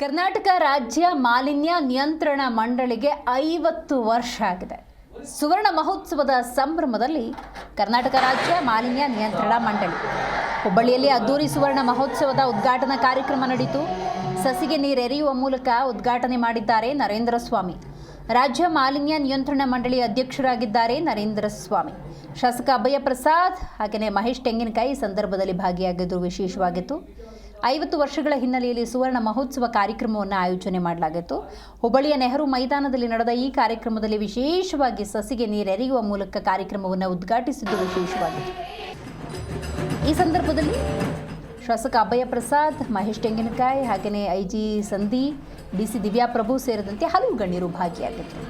ಕರ್ನಾಟಕ ರಾಜ್ಯ ಮಾಲಿನ್ಯ ನಿಯಂತ್ರಣ ಮಂಡಳಿಗೆ ಐವತ್ತು ವರ್ಷ ಆಗಿದೆ. ಸುವರ್ಣ ಮಹೋತ್ಸವದ ಸಂಭ್ರಮದಲ್ಲಿ ಕರ್ನಾಟಕ ರಾಜ್ಯ ಮಾಲಿನ್ಯ ನಿಯಂತ್ರಣ ಮಂಡಳಿ. ಹುಬ್ಬಳ್ಳಿಯಲ್ಲಿ ಅದ್ದೂರಿ ಸುವರ್ಣ ಮಹೋತ್ಸವದ ಉದ್ಘಾಟನಾ ಕಾರ್ಯಕ್ರಮ ನಡೆಯಿತು. ಸಸಿಗೆ ನೀರೆರೆಯುವ ಮೂಲಕ ಉದ್ಘಾಟನೆ ಮಾಡಿದ್ದಾರೆ ನರೇಂದ್ರ ಸ್ವಾಮಿ. ರಾಜ್ಯ ಮಾಲಿನ್ಯ ನಿಯಂತ್ರಣ ಮಂಡಳಿ ಅಧ್ಯಕ್ಷರಾಗಿದ್ದಾರೆ ನರೇಂದ್ರ ಸ್ವಾಮಿ. ಶಾಸಕ ಅಭಯ ಪ್ರಸಾದ್ ಹಾಗೆಯೇ ಮಹೇಶ್ ತೆಂಗಿನಕಾಯಿ ಸಂದರ್ಭದಲ್ಲಿ ಭಾಗಿಯಾಗಿದ್ದು ವಿಶೇಷವಾಗಿತ್ತು. ಐವತ್ತು ವರ್ಷಗಳ ಹಿನ್ನೆಲೆಯಲ್ಲಿ ಸುವರ್ಣ ಮಹೋತ್ಸವ ಕಾರ್ಯಕ್ರಮವನ್ನು ಆಯೋಜನೆ ಮಾಡಲಾಗಿತ್ತು. ಹುಬ್ಬಳ್ಳಿಯ ನೆಹರು ಮೈದಾನದಲ್ಲಿ ನಡೆದ ಈ ಕಾರ್ಯಕ್ರಮದಲ್ಲಿ ವಿಶೇಷವಾಗಿ ಸಸಿಗೆ ನೀರೆರೆಯುವ ಮೂಲಕ ಕಾರ್ಯಕ್ರಮವನ್ನು ಉದ್ಘಾಟಿಸಿದ್ದು ವಿಶೇಷವಾಗಿತ್ತು ಈ ಸಂದರ್ಭದಲ್ಲಿ ಶಾಸಕ ಅಭಯ ಪ್ರಸಾದ್, ಮಹೇಶ್ ತೆಂಗಿನಕಾಯಿ ಹಾಗೆಯೇ I G Sandhi D C Divya Prabhu ಸೇರಿದಂತೆ ಹಲವು ಗಣ್ಯರು ಭಾಗಿಯಾಗಿದ್ದರು.